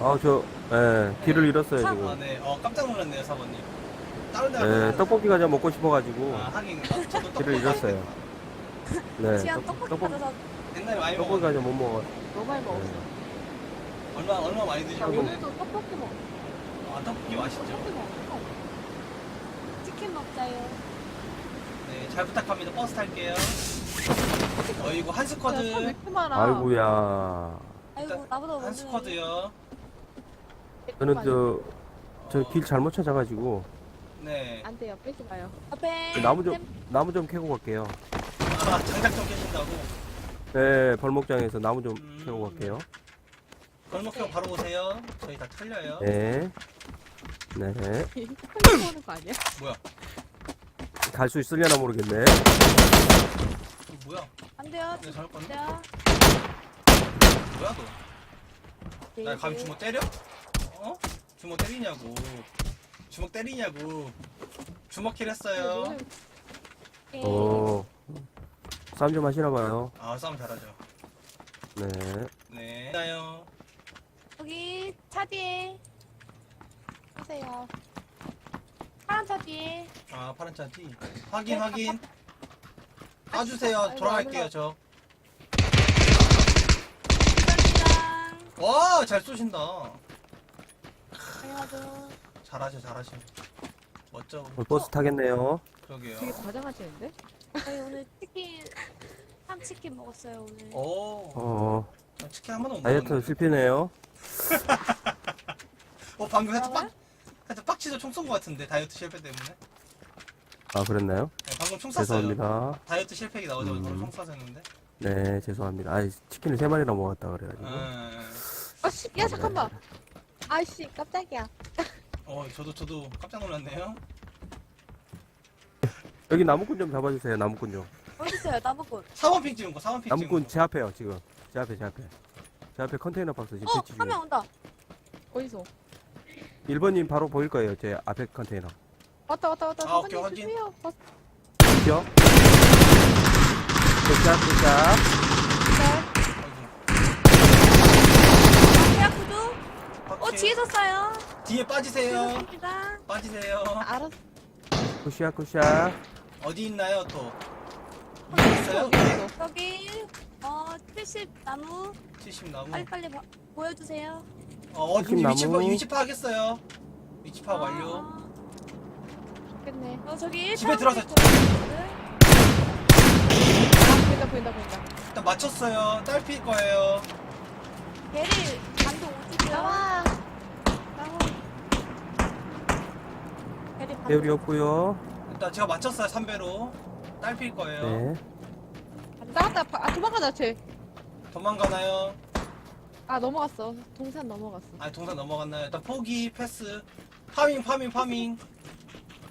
아, 저, 예, 길을 잃었어요, 참. 아, 지금. 네. 어, 깜짝 놀랐네요, 4번님. 다른 데 예, 가면 떡볶이가 좀 먹고 싶어가지고, 아, 하긴. 어, 저도 떡볶이 길을 잃었어요. 네, 떡- 떡볶이 떡볶이, 가져서 옛날에 많이 떡볶이가. 좀 못 먹어. 너무 많이 먹었어. 얼마, 얼마 많이 야, 드셨는데. 오늘도 떡볶이 먹. 아, 떡볶이 맛있죠. 떡볶이 먹어. 치킨 먹자요. 네, 잘 부탁합니다. 버스 탈게요. 어이구, 한 야, 스쿼드. 사람 왜 이렇게 많아? 아이고야. 아이고 나보다 한 먼저. 스쿼드요. 저는 저, 어, 저길 잘못 찾아가지고, 네. 안 돼요. 빼지 마요. 앞에 그 나무 좀, 템- 나무 좀 캐고 갈게요. 아, 장작 좀 깨신다고. 네, 벌목장에서 나무 좀 음. 캐고 갈게요. 골목형 바로 오세요. 저희 다 털려요. 네. 네. 헐 오는 거 아니야? 뭐야? 갈 수 있으려나 모르겠네. 이거 뭐야? 안 돼요. 내가 잘못 봤네? 돼요. 뭐야, 너? 나 감히 주먹 때려? 어? 주먹 때리냐고. 주먹 때리냐고. 주먹킬 했어요. 네. 오. 싸움 좀 하시나봐요. 아, 싸움 잘하죠. 네. 네. 나요. 여기 차 뒤에 보세요. 파란 차 뒤에. 아, 파란 차지. 확인, 확인. 까주세요. 돌아갈게요, 저. 와, 잘 쏘신다. 당연하죠. 잘하셔, 잘하셔. 멋져. 오늘 버스 타겠네요. 그러게요. 되게 과장하시는데? 저희 오늘 치킨 한 치킨 먹었어요 오늘. 오, 어, 전 치킨 한 번도 못 다이어트 먹었는데. 실패네요. 어, 방금 살짝 빡? 살짝 빡치도 총쏜 것 같은데, 다이어트 실패 때문에. 아, 그랬나요? 네, 방금 총 쐈어요. 죄송합니다. 다이어트 실패기 나오자마자 바로 음. 총 쐈었는데. 네, 죄송합니다. 아, 치킨을 세 마리나 먹었다 그래가지고. 음. 아씨, 야 잠깐만. 아씨, 깜짝이야. 어, 저도, 저도 깜짝 놀랐네요. 여기 나무꾼 좀 잡아주세요. 나무꾼 좀. 어디 있어요 나무꾼? 4번 핑 찍은 거, 4번 핑 찍은 나무꾼 거. 제 앞에요, 지금. 제 앞에, 제 앞에. 제 앞에 컨테이너 박스 지금 어 배치 한 명 중이에요. 온다. 어디서? 1번님 바로 보일 거예요. 제 앞에 컨테이너. 왔다 왔다 왔다. 아, 오케이, 사장님 확인. 주세요. 왔- 그죠? 굿샷, 굿샷. 어이구. 대학 구두. 어. 뒤에서 쏴요. 뒤에 빠지세요. 죄송합니다. 빠지세요. 아, 알았어. 굿샷, 굿샷. 어디 있나요, 또? 어디 위에 있어요? 있어? 여기 어 70 나무 70 나무. 빨리 빨리 봐- 보여주세요. 어, 어, 70 위치, 파, 나무. 위치 파악했어요. 위치 파악 완료. 아, 좋겠네. 어 저기 집에 들어가서- 아, 보인다 보인다 보인다. 일단 맞췄어요. 딸피일 거예요. 얘를 반도 오지고요. 나와. 나무. 얘를 반도 배율이 없고요 일단 제가 맞췄어요, 3배로. 딸피일 거예요. 네. 나갔다. 바- 아 도망가자 쟤. 도망가나요? 아 넘어갔어. 동산 넘어갔어. 아니, 동산 넘어갔나요? 일단 포기, 패스. 파밍, 파밍, 파밍.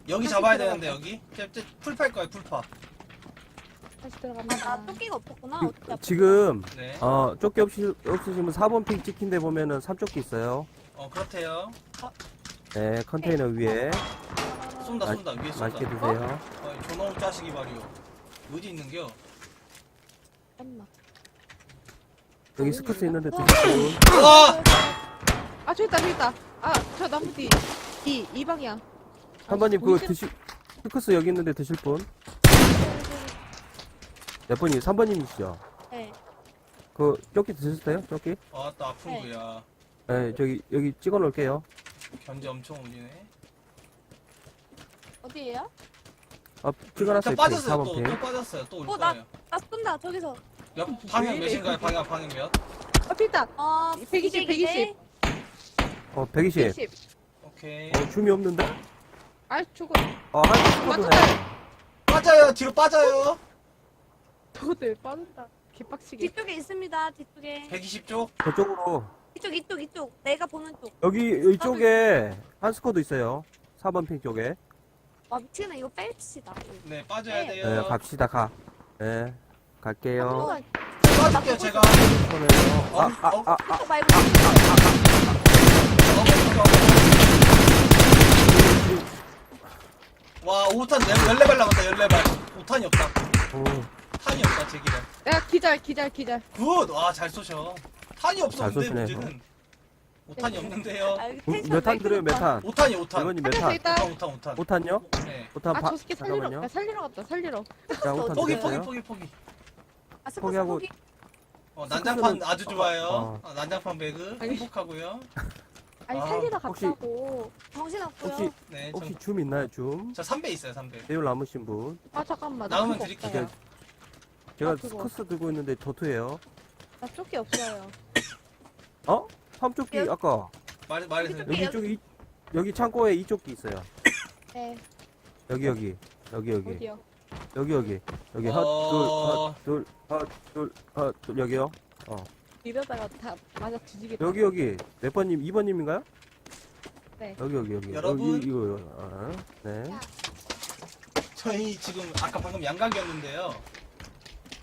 여기 잡아야 들어갔다. 되는데, 여기. 쟤, 쟤 풀파일 거예요, 풀파. 다시 아, 들어갑니다. 나 토끼가 없었구나. 그- 어떻게. 지금 네. 어 조끼 없으, 없으시면 4번 픽 찍힌 데 보면은 3조끼 있어요 어, 그렇대요. 네 컨테이너 위에 쏜다, 맛- 쏜다. 위에 쏜다. 맛있게 드세요 어, 저놈 자식이 말이오. 어디 있는겨? 엄마. 여기 스커스 있는데 드시고 와! 아 저기 있다 저기 있다. 아 저 나무 뒤. 이, 이 방향. 3번님 그거? 드실 스커스 여기 있는데 드실 분? 몇 번이? 3번님이시죠? 네. 그 조끼 드셨어요? 조끼? 아, 또 아픈 네. 거야. 네 저기 여기 찍어 놓을게요 견제 엄청 올리네. 어디에요? 아 찍어놨어요 자, 픽, 빠졌어요. 4번 또, 픽또 빠졌어요. 또 올 어, 나- 거예요. 나 쏜다 저기서. 옆, 방향? 몇인가요? 방향, 방향 몇? 아 있다. 어 120, 120. 어 120. 110. 오케이. 어 줌이 없는데? 아 저거 어한 스쿼드네 빠져요. 뒤로 빠져요. 저것들 빠진다. 개빡치게. 뒤쪽에 있습니다. 뒤쪽에. 120쪽. 저쪽으로 이쪽 이쪽 이쪽. 내가 보는 쪽. 여기 이쪽에 한 스쿼드 있어요 4번 픽 쪽에 와 미치겠네 이거 뺄치다. 네, 빠져야 네. 돼요. 네 갑시다 가 네, 갈게요 어, 빠질게요, 제가. 손에요. 아, 아, 아, 아, 이거 말고 어머니가 와 5탄 14발 남았다 14발 5탄이 없다 오, 탄이 없다 제기는 야 기절 기절 기절 굿 와 잘 쏘셔 탄이 없어 잘 근데 쏘시네. 문제는 5탄이 없는데요 아, 여기 몇 텐션 탄왜 들어요, 몇 탄? 5탄이 5탄 일본님 몇 탄? 있다 5탄 5탄 5탄 5탄요? 네 5탄 바, 아저 새끼 살리러 잠깐만요. 야, 살리러 갔다 살리러 자, 5탄 포기 포기 드렸어요. 포기 포기 아, 포기하고- 포기. 어, 난장판 아주 좋아요 어. 어, 난장판 배그 아니. 행복하고요 아니 아, 살리러 혹시- 갔다고. 정신 없고요. 혹시 네, 혹시 저, 줌 있나요, 줌? 저 3배 있어요 3배 배율 남으신 분. 아 잠깐만 나오면 그거 드릴게요. 없어요. 제가 아, 그거. 스커스 들고 있는데 저투예요. 나 조끼 없어요 어? 여기- 아까 말, 말해주세요 여기- 여기 쪽이 여기 창고에 이쪽기 있어요. 네. 여기 여기 여기 여기 어디요 여기 여기 여기 어. 헛둘헛둘헛둘 여기요. 이러다가 다 맞아 뒤지겠다 여기 여기 몇 번님 2번님인가요? 네. 여기 여기 여기 여러분. 여기 이거 아, 네. 저희 지금 아까 방금 양각이었는데요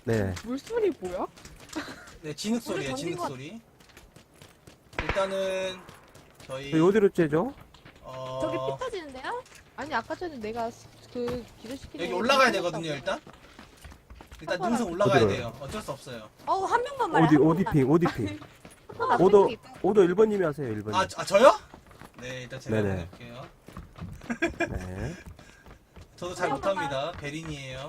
네. 물소리 뭐야? 네 진흙 소리에요 던진 진흙 것 소리 일단은 저희 저희 어디로 째죠? 어, 저기 피 터지는데요? 아니 아까 전에 내가 그 기절 시키는 여기 올라가야 되거든요 일단 일단. 능선 올라가야 어디로요? 돼요 어쩔 수 없어요 어우 한 명만 말해. 어디 한 어디 명만. 핑 어디 핑? 아, 오더. 오더 1번님이 하세요 1번님. 아, 아 저요? 네 일단 제가 네네. 해볼게요 네. 저도 잘 못합니다 베린이에요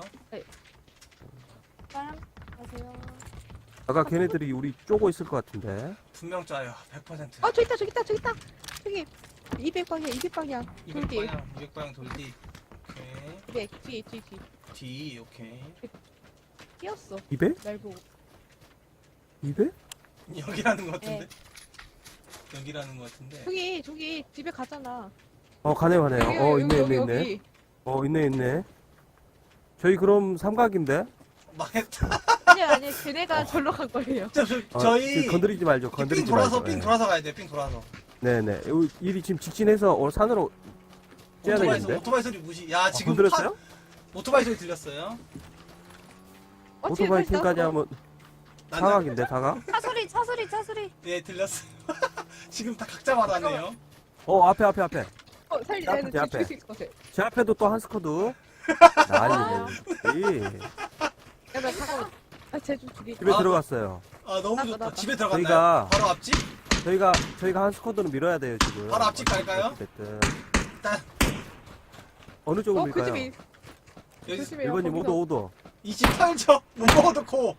사람 가세요. 아까 걔네들이 우리 쪼고 있을 것 같은데. 분명 짜요 100%어 저기 있다 저기 있다 저기 있다 저기 200방향 200방향 돌뒤 200방향 200방향 돌디 오케이 200 뒤에 뒤에 뒤 D 오케이 뛰었어 200? 날 보고 200? 여기라는 것 같은데 네. 여기라는 것 같은데 저기 저기 집에 가잖아 어 가네 가네. 여기, 어 여기, 있네 여기, 있네 있네. 여기. 어 있네 있네. 저희 그럼 삼각인데. 망했다 아니 아니 걔네가 절로 간 거예요 저, 저, 어, 저희 그 건드리지 말죠. 삥 건드리지 돌아서 말죠. 삥 예. 돌아서 가야 돼삥 돌아서 네네. 요- 일이 지금 직진해서 어, 산으로 오토바이, 되겠는데. 소, 오토바이 소리 무시 야 아, 지금 건드렸어요? 파- 오토바이 소리 들렸어요 어, 오토바이 팀까지. 하면 난장- 사각인데 사각? 차 소리 차 소리 차 소리. 예 들렸어요 지금 다 각자 말하네요 어 앞에 앞에 앞에. 어 살리 앞에, 나는 앞에. 죽일 수 있을 것 같아 제 앞에도 또 한 스쿼드. 아니. 이 야 나 잠깐만 아 쟤좀 죽이 집에 아, 들어갔어요. 아 너무 나가, 좋다 나가. 집에 들어갔나요? 저희가- 바로 앞집? 저희가 저희가 한 스쿼드는 밀어야 돼요 지금. 바로 앞집 갈까요? 어쨌든 일단 어느 쪽으로 어 그 밀까요? 집에 여기 조심해요 1번님 거기서. 오도 오도. 28점 못 먹어도 코네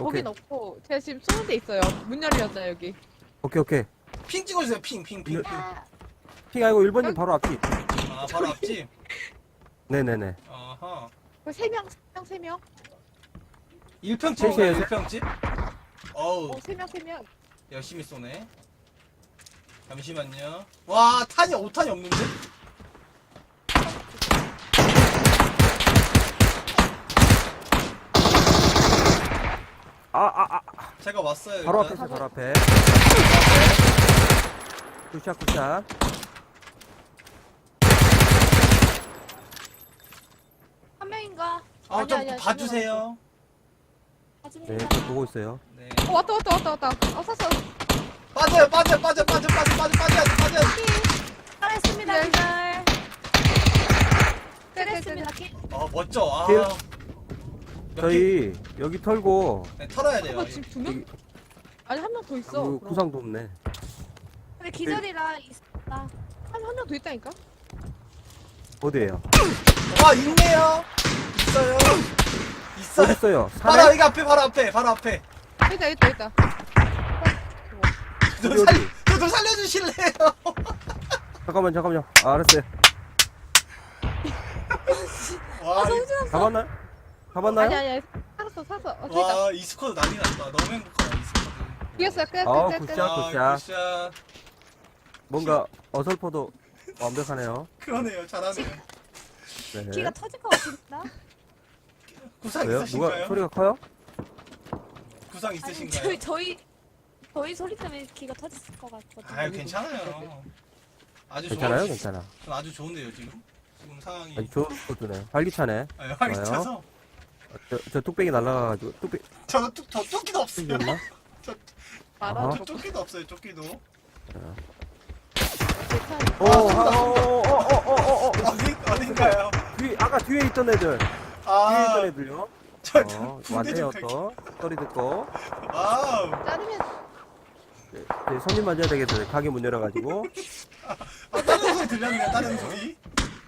오케이 없고 제가 지금 쏘는 데 있어요 문 열렸다 여기 오케이 오케이. 핑 찍어주세요 핑 핑 핑핑 야, 핑 아니고 1번님 바로 앞이. 아 바로 앞집 네네네. 어허 그 세 명 세 명 세 명 1평집인가요 셋이에요, 1평집? 어우 어 세 명 세 명 열심히 쏘네 잠시만요 와 탄이 5탄이 없는데? 아아 아, 제가 왔어요 바로 앞에 일단. 있어 바로 앞에. 굿샷 굿샷. 한 아, 아니, 좀 아니야, 봐주세요 네. 저 보고 있어요. 네 어 왔다 왔다 왔다 왔다 어 쐈어 빠져요 빠져 빠져 빠져 빠져 빠져 빠져야 돼 잘했습니다 네. 기절. 네, 잘했습니다 기. 어 멋져 아 킬. 몇 킬? 저희 여기 털고 네, 털어야 돼요 어 지금 두명 여기 아니 한 명 더 있어 그 그럼. 구상도 없네. 근데 기절이라 있다. 한 명 더 있다니까 어디에요? 와 있네요 있어요 있어요 있어요? 바로? 여기 앞에 바로 앞에 바로 앞에 있다 있다 있다 좀 어디, 살, 어디? 저좀 살려주실래요? 잠깐만 잠깐만요. 아, 알았어요. 와, 아 정신 잡았나요? 잡았나요? 아니 아니 살았어 살았어 어 저기 있다 와, 이 스쿼드 난리 났다. 너무 행복하다, 이 스쿼드. 죽였어요 아, 끝끝끝 굿샷. 아, 굿샷. 굿샷. 뭔가 어설퍼도 완벽하네요. 그러네요, 잘하네요. 네. 기가 터질 것 같습니다. 구상 왜요? 누가 있으신가요? 소리가 커요? 구상 아니 있으신가요? 저희 저희 저희 소리 때문에 기가 터졌을 것 같거든요. 아유, 괜찮아요. 아주 괜찮아요? 좋아. 괜찮아. 전 아주 좋은데요, 지금. 지금 상황이. 아주 좋은 스쿼드네. 활기차네. 아, 활기 좋아요. 차서. 어, 저, 저 뚝배기 날라가가지고 뚝배기 저는 뚝, 저 쫓기도 없어요. 뚝배기였나? 말아. 저 쫓기도 없어요, 쫓기도. 어, 아, 어, 어, 어, 어, 어, 어. 어디 어딘가요? 뒤, 아까 뒤에 있던 애들. 뒤에 아, 있던 애들요. 저 어, 왔네요, 좀 갈게. 또. 소리 듣고. 와우. 자르면 네, 네, 손님 맞아야 되겠어요. 가게 문 열어가지고. 아, 다른 소리 들렸네요. 다른 소리.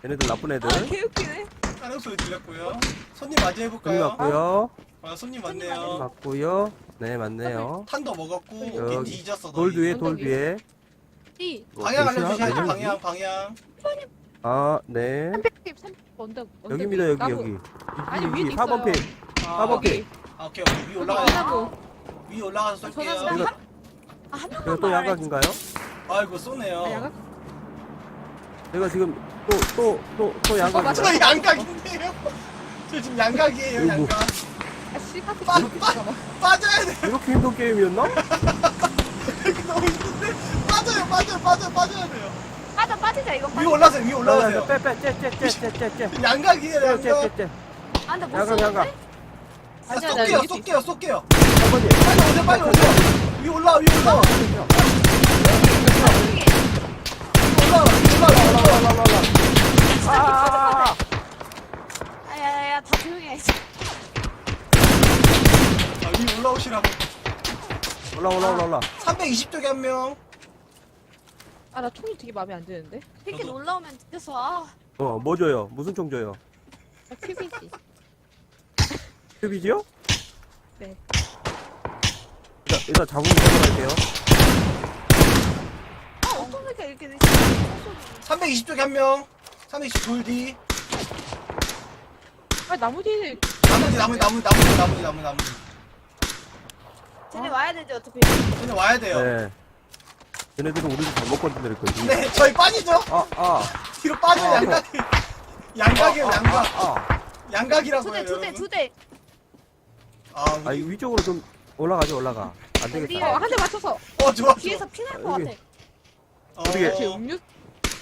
얘네들 나쁜 애들. 아 개웃기네. 다른 소리 들렸고요. 손님 맞이해 손님 볼까요? 맞고요. 아, 손님 손님 맞네요. 맞고요. 네, 맞네요. 탄도 먹었고 여기 뒤 뒤졌어. 돌 너희. 뒤에, 돌 뒤에. 이 방향 어, 알려주셔야죠. 대신하- 방향 방향. 아, 네. 300핍 300 언덕 언덕 여기입니다, 위. 여기, 나무. 여기. 아니, 여기, 위에 4번 있어요. 핀. 아, 까먹- 여기. 아, 오케이 오케이. 위에 여기 올라가요. 나무. 위에 올라가서 쏠게요. 이거- 아, 한 제가 명만 또 말해. 양각인가요? 아이고 쏘네요. 아, 야각. 제가 지금 또, 또, 또, 또 어, 양각인가요? 맞아. 저 양각인데요. 저 지금 양각이에요. 양각. 아, 씨 같은. 빠져야 돼. 이렇게 힘든 게임이었나? 이렇게 너무 힘든데. 빠져요. 빠져요. 빠져 빠져야 돼요. 빠져 빠지자 이거. 위에 빠져. 올라세요. 위에 올라가세요. 빼, 빼, 째, 째, 째, 째, 째, 째. 양각이에요. 양각. 째, 째. 아 근데 못 양각, 양각. 쏘는데? 아, 아니야, 나 쏠게요. 여기 쏠게요. 쏠게요. 아버지. 빨리 오세요. 빨리 오세요. 위에 올라와. 위에 올라와. 나중에. 올라와. 아, 아, 아. 아야야야 다 조용히 해. 이제. 아, 위에 올라오시라고. 올라, 올라, 올라, 올라. 320쪽에 한 명. 아, 나 총이 되게 마음에 안 드는데. 피켓 저도- 올라오면 뒤에서 아 어, 뭐 줘요? 무슨 총 줘요? 아, 큐비지. 큐비지요? 네. 일단, 일단 잡으면 들어갈게요. 아, 어떻게 이렇게 돼? 320쪽에 한 명. 320 돌디. 아, 나무 뒤에 나머지 나머지 나머지 나머지 나머지 나머지 나머지. 쟤네 와야 되지 어차피. 쟤네 와야 돼요. 네. 얘네들은 우리를 잘못 건드릴 거지. 네, 저희 빠지죠. 아, 아. 뒤로 빠져 아, 양각이. 양각이에요, 아, 양각. 아, 아. 양각이라고요. 두대두대두 대. 아, 아, 이 위쪽으로 좀 올라가죠, 올라가. 안 어, 되겠다. 한 대 맞춰서. 어, 좋아. 뒤에서 좋아. 피날 것 여기. 같아. 어, 어떻게- 제 음료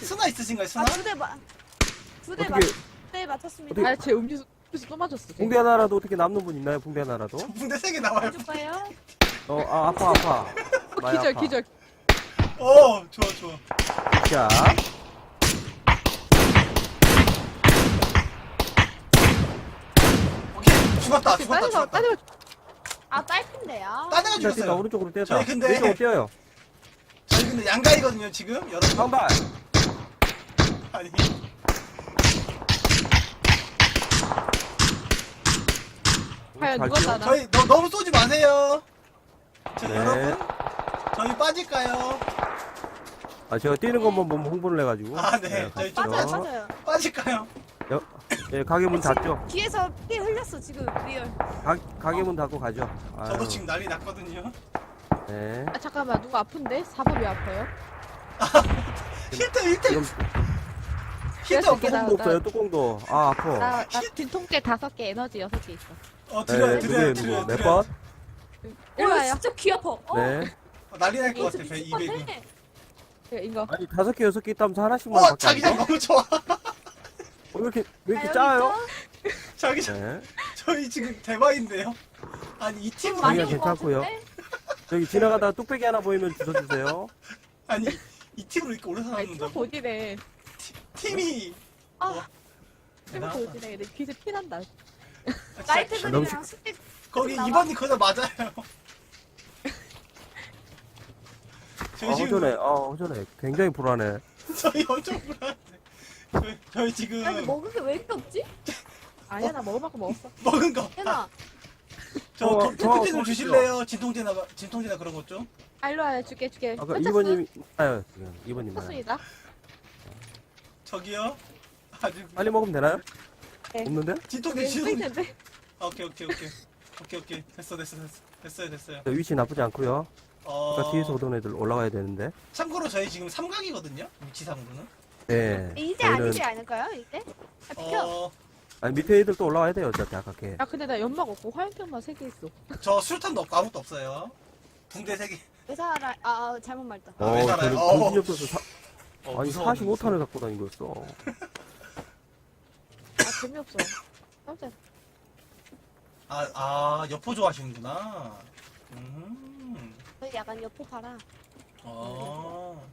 스나 있으신가요, 스나? 아두 대 맞. 두대 맞. 어떻게, 네 맞췄습니다. 어떻게- 아, 제 음료수 음료수 또 맞았어. 붕대 하나라도 어떻게 남는 분 있나요, 붕대 하나라도? 붕대 세개 나와요. 해줄까요? 어, 아, 아파, 아파. 어, 많이 기절 아파. 기절. 어, 좋아, 좋아. 자, 오케이, 죽었다, 죽었다, 죽었다. 아 딸핀데야. 딴 애가 죽었어요. 오른쪽으로 뛰었다. 근데- 왼쪽으로 뛰어요. 저희 근데 양각이거든요, 지금. 여러분. 상발! 아니. 과연 잘 누가. 따나? 저희 너, 너무 쏘지 마세요. 저 네. 여러분. 저희 빠질까요? 아, 제가 뛰는 것만 보면 홍보를 해가지고. 아, 네. 저희 좀 맞아요 그렇죠. 맞아요. 빠질까요? 예, 가게 문 닫죠. 뒤에서 피 흘렸어 지금 리얼. 가, 가게 문 닫고 가죠. 저도 아유, 지금 난리 났거든요. 네. 아, 잠깐만 누가 아픈데? 사법이 아파요? 힌트, 힌트, 지금. 나- 뚜껑도 나- 없어요, 뚜껑도. 아, 아파. 나, 나 진통제 다섯 개, 에너지 여섯 개 있어. 어, 드려요, 네, 드려요, 드려요, 누구? 몇 드려요. 번? 일로 어, 와요. 진짜 귀 아파. 어. 네. 어, 난리 날것 이거 같아, 것 200이. 같아. 이거, 이거. 아니, 다섯 개, 여섯 개 있다면서 하나씩만 어, 밖에 안 자기장 줘? 너무 좋아. 어, 왜 이렇게, 왜 아, 이렇게 여기 짜요? 자기장, 네. 저희 지금 대박인데요. 아니, 이 팀으로, 많이 온 괜찮고요. 같은데? 저기 지나가다가 뚝배기 하나 보이면 주워주세요. 아니, 이 팀으로 이렇게 오래 아니, 살았는데. 도지네. 팀이. 아. 어, 또 대단하다. 도지네. 내 귀에서 피난다. 아, 나이트 그림이랑 스틱 거기 나와? 2번이 거기다 맞아요. 저희 아, 지금, 허전해. 아, 허전해. 굉장히 불안해. 저희 엄청 불안해. 저희, 저희 지금 아니 먹은 게 왜 이렇게 없지? 아니야, 나 먹을 만큼 먹었어. 먹은 거. 얘나 저 저- 컴퓨터 저좀저 주실래요? 진통제나, 진통제나 그런 것 좀? 아, 일로 와요. 줄게, 줄게. 아까 펼쳤어. 2번님이, 아유, 지금 2번님. 쳤습니다. 저기요? 아주. 빨리 먹으면 되나요? 네. 없는데? 진통제, 네, 진통제. 있는데. 아, 오케이, 오케이, 오케이. 오케이, 오케이. 됐어, 됐어, 됐어. 됐어요, 됐어요. 저 위치 나쁘지 않고요 어, 아까 뒤에서 오던 애들 올라가야 되는데. 참고로 저희 지금 삼각이거든요? 위치상으로는. 네. 이제 저희는- 아니지 않을까요? 이제? 아, 비켜. 어, 아니, 밑에 애들 또 올라와야 돼요, 어차피 아까 걔. 야, 근데 나 연막 없고 화염병만 세개 있어. 저 술탄도 없고 아무것도 없어요. 붕대 3개. 의사라 아, 아 잘못 말했다. 아, 왜 살아요? 저는 어. 정신이 없어서 사, 어, 아니, 무서워, 45탄을 갖고 다니고 있어. 아, 재미없어. 깜짝. 아, 아, 여포 좋아하시는구나. 음. 약간 여포 봐라. 어.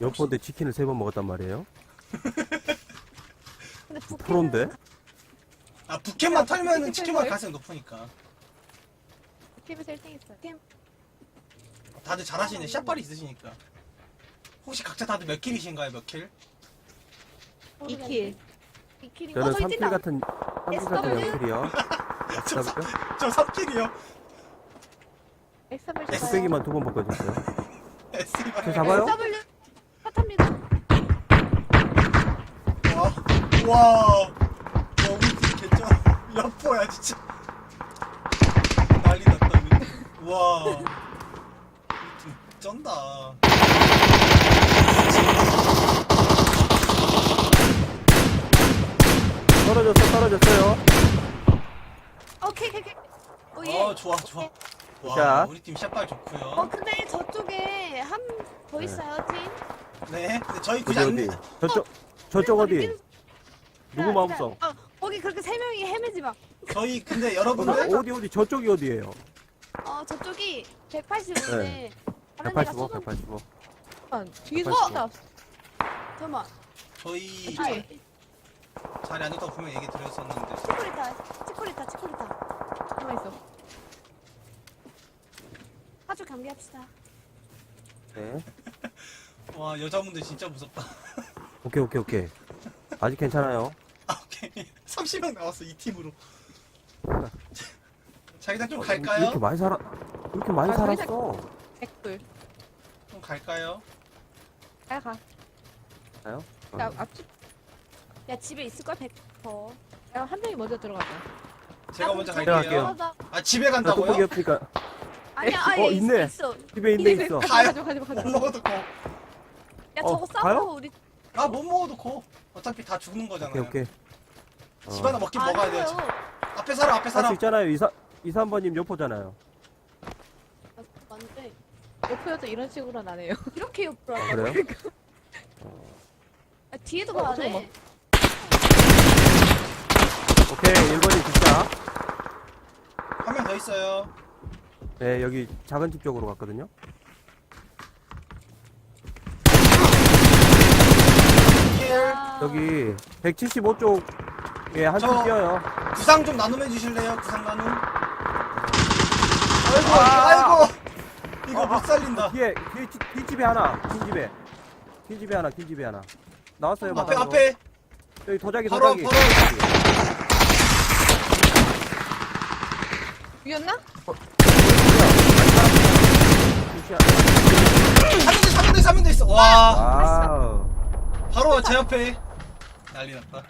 여포인데 치킨을 세 번 먹었단 말이에요? 근데 부캐는 프로인데? 아 부캐만 털면은 부캐 치킨 먹을 털어요? 가능성이 높으니까. 팀에서 1등 했어요. 팀. 다들 잘하시네. 샷발이 있으시니까. 혹시 각자 다들 몇 킬이신가요? 몇 킬? 2킬. 2킬인가? 저는 어, 저기 3킬 뛴다. 같은 3킬 같은 SW? 저 SW? 저 3킬이요. 엑스맨 S- 뚝배기만 두 번 바꿔줬어요. S2만. 저 잡아요? W 핫합니다. 와, 와, 와, 우리 팀 개쩔. 여포야 진짜. 난리 났다 우리 팀. 와, 우리 팀 쩐다. 떨어졌어, 떨어졌어요. 오케이 오케이 오케이. 오 어, 예. 좋아, 좋아. 와, 자. 우리 팀 샷발 어 좋고요. 근데 저쪽에 한더 네. 있어요 팀. 네, 근데 저희 어디, 안. 어디? 저쪽, 저쪽 어디? 뛰는- 누구 마음속? 어 거기 그렇게 세 명이 헤매지 마. 저희 근데 어디, 여러분들 어디, 어디? 저쪽이 어디예요? 어 저쪽이 185인데 네. 다른 데가 185, 쏘는 185. 뒤에서 어? 잠깐만. 저희 아. 자리 안 좋다고 분명 얘기 드렸었는데. 치코리타 치코리타 치코리타. 가만 있어. 아주 경계합시다. 네. 와, 여자분들 진짜 무섭다. 오케이, 오케이, 오케이. 아직 괜찮아요. 아, 오케이. 30명 나왔어 이 팀으로. 자기장 좀 갈까요? 이렇게 많이 살아, 이렇게 많이 아, 저희 살았어. 백불. 좀 갈까요? 가, 가. 가요? 야, 앞집. 야 집에 있을 걸 100%. 야, 한 명이 먼저 들어가자. 제가 먼저 제가 갈게요. 갈게요. 아 집에 나 간다고요? 없으니까. 아니야 어, 아예 있어, 있네. 있어. 집에 있네, 있어. 가요. 가지마, 가지마, 가지마. 못 먹어도 고. 야 어, 저거 싸고 가요? 우리 아못 먹어도 고. 어차피 다 죽는 거잖아요. 오케이, 오케이. 어. 집 하나 먹긴 먹어야 돼요. 아니에요. 앞에 살아 앞에 할. 수 있잖아요. 이사, 이삼번님 여포잖아요. 맞는데 옆에도 이런 식으로는 안 해요. 이렇게 옆으로 아, 하고 그래요? 아, 뒤에도 어. 잠깐만. 오케이, 1번님 진짜. 한 명 더 있어요. 네, 여기 작은 집 쪽으로 갔거든요. 여기 175쪽에 한 저- 팀 뛰어요. 구상 좀 나눔해 주실래요? 구상 나눔. 아이고 아. 아이고. 이거 아, 못 살린다. 뒤에, 뒤에, 집- 뒷집에 하나, 긴 집에. 긴 집에 하나, 긴 집에 하나. 나왔어요, 앞에 바닥으로. 앞에 여기 도자기, 바로, 도자기. 바로. 이겼나? 도시야. 3대 3대 3대 있어. 와. 와우. 바로 제 옆에 난리 났다.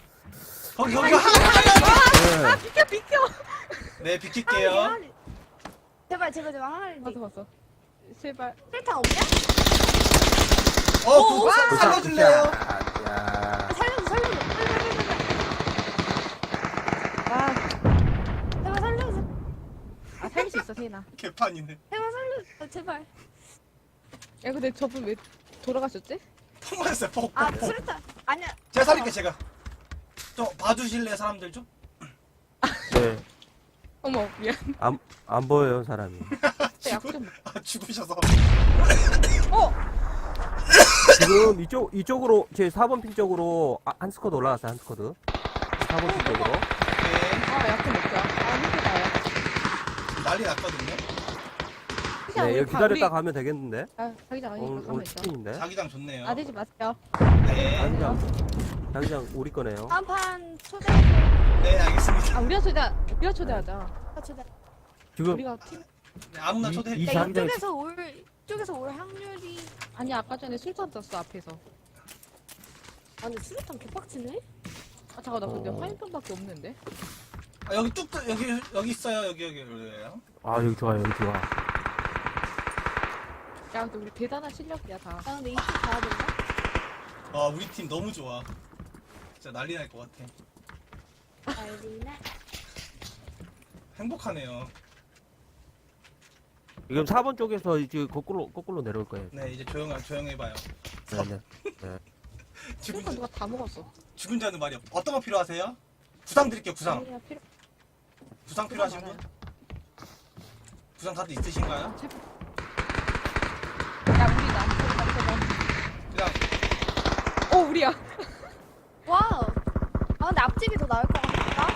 거기 거기 하나 하나. 네. 비켜, 비켜! 네 아, 비킬게요. 대가리. 제발 제발 제발 하나님. 봤어, 봤어. 제발. 필탕 없냐? 어 오, 그거 도시야, 살려줄래요? 도시야. 야. 살려줘 살려줘. 빨리 빨리 빨리. 아, 제발 살려줘. 아, 살릴 수 있어, 세인아. 개판이네. 제발 살려줘. 제발. 야, 근데 저분 왜 돌아가셨지? 폭 맞았어요 폭. 아 폭, 폭. 수류탄. 아니야. 제가 살릴게 제가. 좀 봐주실래요 사람들 좀? 네. 어머, 미안. 안, 안 보여요, 사람이. 약좀 아 죽으셔서. 어! 지금 이쪽, 이쪽으로, 제 4번 핑 쪽으로 아, 한 스쿼드 올라갔어요, 한 스쿼드. 4번 핑 쪽으로. 네. 아, 약좀 먹자. 아, 힘들다. 난리 났거든요. 네, 우리 여기 가- 기다렸다 우리- 가면 되겠는데? 아, 자기장 아니니까 오늘, 가면 오늘 있어. 치킨인데? 자기장 좋네요. 아대지 마세요. 네. 자기장, 자기장 우리 거네요. 다음 판 초대. 네 알겠습니다. 아, 우리가 초대, 우리가 초대하자. 초대. 지금 우리가 팀, 네, 아무나 이- 초대해. 이야 자기장 이쪽에서 올 이쪽에서 올 확률이. 아니, 아까 전에 술탄 떴어, 앞에서. 아 근데 수류탄 개빡치네. 아, 잠깐, 나 근데 어. 화염병밖에 없는데? 아, 여기 뚝 뚝- 여기 여기 있어요 여기 여기 여기요. 아, 여기 좋아요, 여기 좋아. 야, 근데 우리 대단한 실력이야, 다. 아 근데 이쪽 가야 된다. 와 우리 팀 너무 좋아. 진짜 난리 날 것 같아. 알리네. 행복하네요. 지금 4번 쪽에서 이제 거꾸로, 거꾸로 내려올 거예요. 네 이제 조용 조용해봐요. 네, 네. 죽은 술탄 누가 다 먹었어. 죽은 자는 말이 없. 어떤 거 필요하세요? 구상 드릴게요 구상. 필요, 구상 필요하신 분? 구상 다들 있으신가요? 아, 제발. 야, 우리 남편, 남편, 그냥 어 우리야. 와우. 아 근데 앞집이 더 나을 것 같다.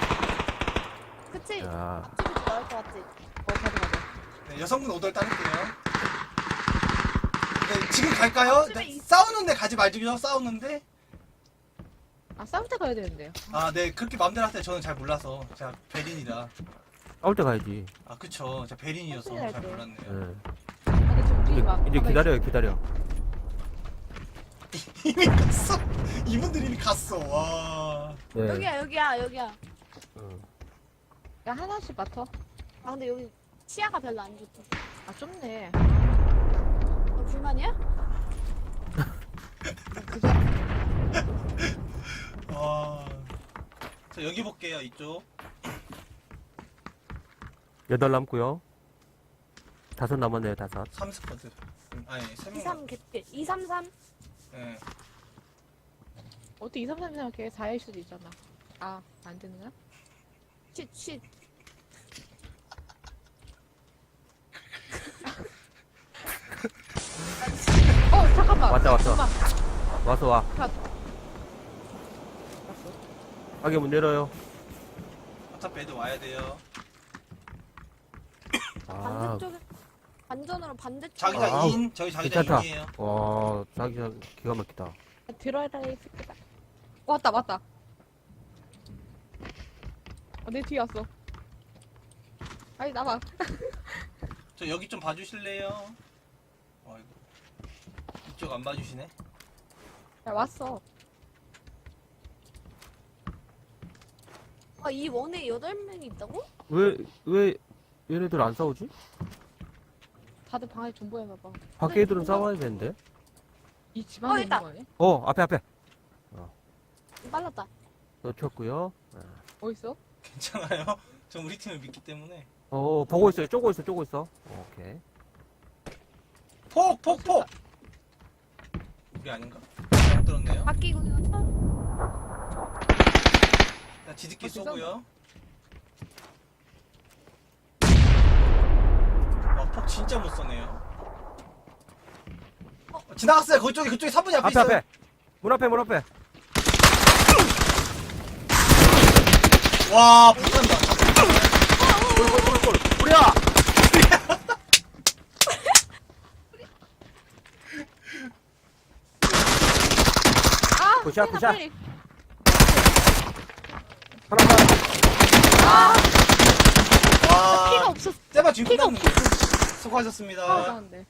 그치? 야, 앞집이 더 나을 것 같지? 어 가자 가자. 네, 여성분 오더를 따를게요. 네, 지금 갈까요? 네, 있- 싸우는데 가지 말죠. 싸우는데. 아 싸울 때 가야 되는데요. 아, 네, 그렇게 마음대로 하세요. 저는 잘 몰라서. 제가 베린이라. 싸울 때 가야지. 아, 그쵸. 제가 베린이어서 잘 때? 몰랐네요. 예. 아 근데 지금 이제, 우리 막 이제 가만히 기다려요, 기다려. 이미 갔어. 이분들이 이미 갔어. 와. 예. 여기야 여기야 여기야. 어. 있- 야 하나씩 맡어. 아 근데 여기 치아가 별로 안 좋다. 아 좁네. 너 불만이야? 그죠? 와. 저 여기 볼게요. 이쪽. 여덟 남고요. 다섯 남았네요, 다섯. 3스쿼드. 아니, 3명. 23 개피. 233. 네. 어떻게 2, 3, 3 생각해? 4일 수도 있잖아. 아 안 되는구나. 쉿 쉿. 어 잠깐만. 왔다, 왔어. 잠깐만. 와서 와. 왔어. 가게 문 열어요. 어차피 애들 와야 돼요. 아, 반대쪽에 반전으로 반대쪽. 자기장 아우, 2인. 저희 자기장 괜찮다. 2인이에요. 와, 자기가 기가 막히다. 들어라 이 새끼다. 왔다 왔다. 어, 내 뒤에 왔어. 아니 나봐. 저 여기 좀 봐주실래요? 아이고. 이쪽 안 봐주시네. 야 왔어. 아 이 원에 8명이 있다고? 왜, 왜 얘네들 안 싸우지? 다들 방에 존버해봐봐. 밖에 애들은 싸워야 되는데. 이 어, 집안에 있는 있다. 거 아니야? 어, 앞에, 앞에. 빨랐다. 놓쳤고요. 어딨어? 괜찮아요. 전 우리 팀을 믿기 때문에. 어, 보고 있어요. 쪼고 있어, 쪼고 있어. 오케이. 폭! 폭! 폭! 우리 아닌가? 잘못 들었네요. 바뀌고 나서 자, 지들끼리? 쏘고요. 와, 폭 진짜 못 쏘네요. 어, 지나갔어요. 그쪽에, 그쪽에 3분이 앞에 앞에, 있어요. 앞에. 문 앞에, 문 앞에. 와, 골. 우리야! 아! 굿샷, 빨리, 굿샷. 빨리. 하나만. 와, 피가 없었어. 지금 피가 끝났는데. 수고하셨습니다. 아, 나는데.